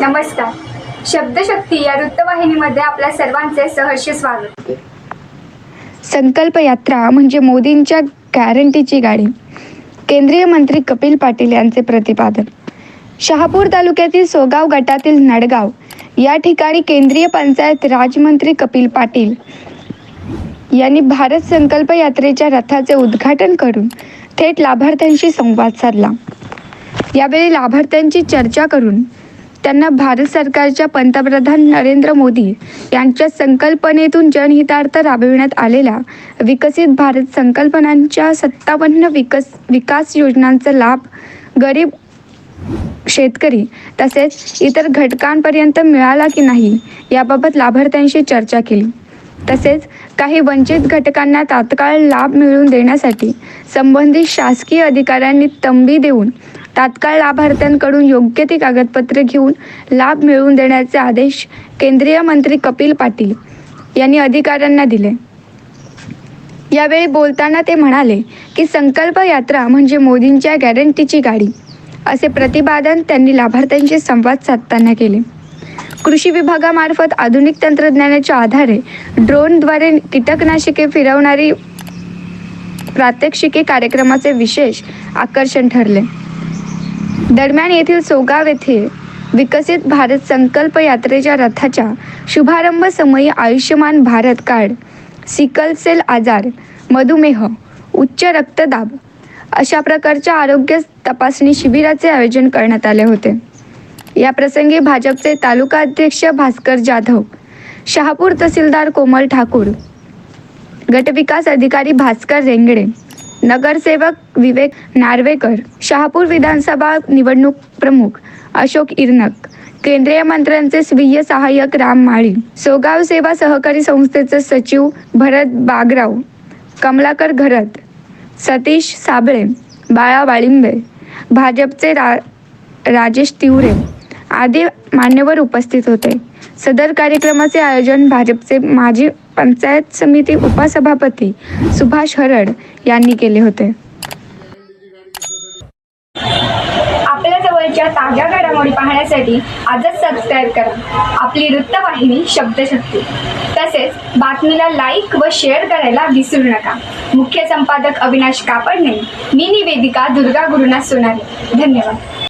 नमस्कार. शब्दशक्ती या वृत्तवाहिनीमध्ये आपल्या सर्वांचे सहर्ष स्वागत. संकल्प यात्रा म्हणजे मोदींच्या गॅरंटीची गाडी. केंद्रीय मंत्री कपिल पाटील यांचे प्रतिपादन. शहापूर तालुक्यातील सोगाव गटातील नडगाव या ठिकाणी केंद्रीय पंचायत राजमंत्री कपिल पाटील यांनी भारत संकल्प यात्रेच्या रथाचे उद्घाटन करून थेट लाभार्थ्यांशी संवाद साधला. यावेळी लाभार्थ्यांची चर्चा करून त्यांना भारत सरकारच्या पंतप्रधान नरेंद्र मोदी यांच्या संकल्पनेतून जनहितार्थ राबविण्यात आलेल्या विकसित भारत संकल्पनांच्या सत्तावन्न विकस विकास योजनांचा लाभ गरीब शेतकरी तसेच इतर घटकांपर्यंत मिळाला की नाही याबाबत लाभार्थ्यांशी चर्चा केली. तसेच काही वंचित घटकांना तात्काळ लाभ मिळवून देण्यासाठी संबंधित शासकीय अधिकाऱ्यांनी तंबी देऊन तात्काळ लाभार्थ्यांकडून योग्य ती कागदपत्रे घेऊन लाभ मिळवून देण्याचे आदेश केंद्रीय मंत्री कपिल पाटील यांनी अधिकाऱ्यांना दिले. यावेळी बोलताना ते म्हणाले की संकल्प यात्रा म्हणजे मोदींच्या गॅरंटीची गाडी असे प्रतिपादन त्यांनी लाभार्थ्यांशी संवाद साधताना केले. कृषी विभागामार्फत आधुनिक तंत्रज्ञानाच्या आधारे ड्रोनद्वारे कीटकनाशके फिरवणारी प्रात्यक्षिके कार्यक्रमाचे विशेष आकर्षण ठरले. दरम्यान येथील सोगाव येथे विकसित भारत संकल्प यात्रेच्या रथाच्या शुभारंभ समयी Ayushman Bharat card sickle cell आजार मधुमेह उच्च रक्तदाब अशा प्रकारच्या आरोग्य तपासणी शिबिराचे आयोजन करण्यात आले होते. या प्रसंगी भाजपचे तालुका अध्यक्ष भास्कर जाधव शहापूर तहसीलदार कोमल ठाकूर गटविकास अधिकारी भास्कर रेंगडे नगरसेवक विवेक नार्वेकर शहापूर विधानसभा निवडणूक प्रमुख अशोक इरनक केंद्रीय मंत्र्यांचे स्वीय सहाय्यक राम माळी सोगाव सेवा सहकारी संस्थेचे सचिव भरत बागराव कमलाकर घरत सतीश साबळे बाळा वाळिंबे भाजपचे रा राजेश तिवरे आदी मान्यवर उपस्थित होते. सदर कार्यक्रमाचे आयोजन भाजपचे माजी पंचायत समिती उपसभापती सुभाष हरड यांनी केले होते. आपल्या जवळच्या ताज्या घडामोडी पाहण्यासाठी आजच सबस्क्राईब करा. आपली वृत्तवाहिनी शब्दशक्ती. तसेच बातमीला लाईक व शेअर करायला विसरू नका. मुख्य संपादक अविनाश कापडणे मी निवेदिका दुर्गा गुरुनाथ सोनारे. धन्यवाद.